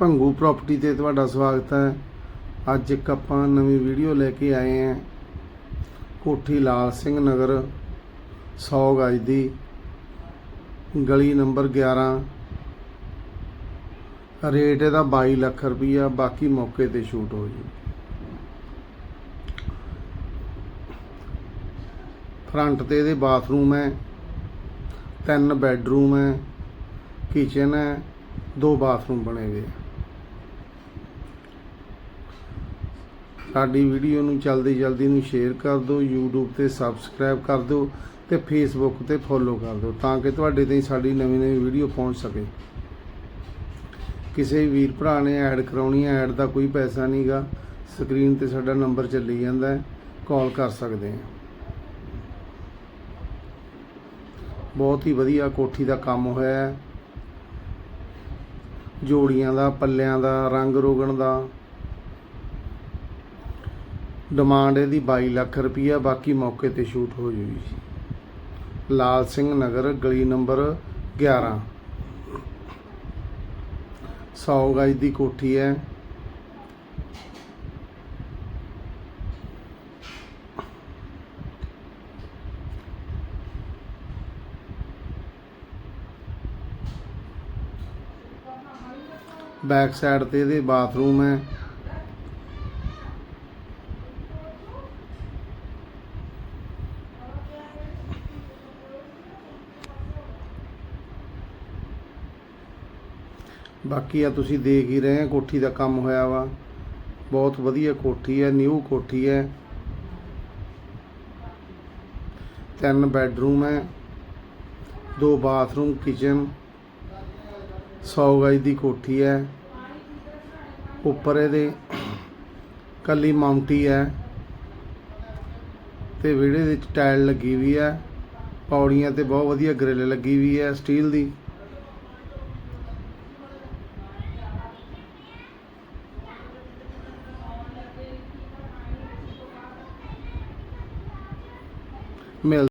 Bhangu property ਤੇ ਤੁਹਾਡਾ ਸਵਾਗਤ ਹੈ। ਅੱਜ ਇੱਕ ਆਪਾਂ ਨਵੀਂ ਵੀਡੀਓ ਲੈ ਕੇ ਆਏ ਹਾਂ। ਕੋਠੀ ਲਾਲ ਸਿੰਘ ਨਗਰ 100 ਗਜ ਦੀ। ਗਲੀ ਨੰਬਰ 11 ਰੇਟ ਇਹਦਾ 22 ਲੱਖ ਰੁਪਈਆ, ਬਾਕੀ ਮੌਕੇ ਤੇ ਸ਼ੂਟ ਹੋ ਜੀ। ਫਰੰਟ ਤੇ ਇਹਦੇ ਬਾਥਰੂਮ ਹੈ। ਤਿੰਨ ਬੈੱਡਰੂਮ ਹੈ। ਕਿਚਨ ਹੈ। ਦੋ ਬਾਥਰੂਮ ਬਣੇ ਹੋਏ ਆ। ਸਾਡੀ ਵੀਡੀਓ ਨੂੰ ਜਲਦੀ ਜਲਦੀ ਨੂੰ ਸ਼ੇਅਰ ਕਰ ਦਿਓ, YouTube ਤੇ ਸਬਸਕ੍ਰਾਈਬ ਕਰ ਦਿਓ ਤੇ Facebook ਤੇ ਫੋਲੋ ਕਰ ਦਿਓ ਤਾਂ ਕਿ ਤੁਹਾਡੇ ਤਾਈਂ ਸਾਡੀ ਨਵੀਂ ਨਵੀਂ ਵੀਡੀਓ ਪਹੁੰਚ ਸਕੇ। ਕਿਸੇ ਵੀਰ ਭਰਾ ਨੇ ਐਡ ਕਰਾਉਣੀ ਹੈ ਐਡ ਦਾ ਕੋਈ ਪੈਸਾ ਨਹੀਂਗਾ ਸਕਰੀਨ ਤੇ ਸਾਡਾ ਨੰਬਰ ਚੱਲੀ ਜਾਂਦਾ ਹੈ ਕਾਲ ਕਰ ਸਕਦੇ ਆ ਬਹੁਤ ਹੀ ਵਧੀਆ ਕੋਠੀ ਦਾ ਕੰਮ ਹੋਇਆ ਹੈ। ਜੋੜੀਆਂ ਦਾ, ਪੱਲਿਆਂ ਦਾ, ਰੰਗ ਰੋਗਣ ਦਾ ਡਿਮਾਂਡ ਇਹਦੀ 22 ਲੱਖ ਰੁਪਈਆ, ਬਾਕੀ ਮੌਕੇ ਤੇ ਸ਼ੂਟ ਹੋ ਜੂਗੀ ਲਾਲ ਸਿੰਘ ਨਗਰ, ਗਲੀ ਨੰਬਰ 11 100 ਗਜ ਦੀ ਕੋਠੀ ਹੈ। ਬੈਕ ਸਾਈਡ ਤੇ ਇਹਦੇ ਬਾਥਰੂਮ ਹੈ। ਬਾਕੀ ਆ ਤੁਸੀਂ ਦੇਖ ਹੀ ਰਹੇ ਆ, ਕੋਠੀ ਦਾ ਕੰਮ ਹੋਇਆ ਵਾ। ਬਹੁਤ ਵਧੀਆ ਕੋਠੀ ਹੈ ਨਿਊ ਕੋਠੀ ਹੈ। ਤਿੰਨ ਬੈੱਡਰੂਮ ਹੈ, ਦੋ ਬਾਥਰੂਮ ਕਿਚਨ 100 ਗਜ ਦੀ ਕੋਠੀ ਹੈ। ਉੱਪਰ ਇਹਦੇ ਕੱਲੀ ਮਾਉਂਟੀ ਹੈ ਤੇ ਵਿਹੜੇ ਵਿੱਚ ਟਾਇਲ ਲੱਗੀ ਵੀ ਹੈ। ਪੌੜੀਆਂ ਤੇ ਬਹੁਤ ਵਧੀਆ ਗ੍ਰਿਲ ਲੱਗੀ ਵੀ ਹੈ ਸਟੀਲ ਦੀ। mill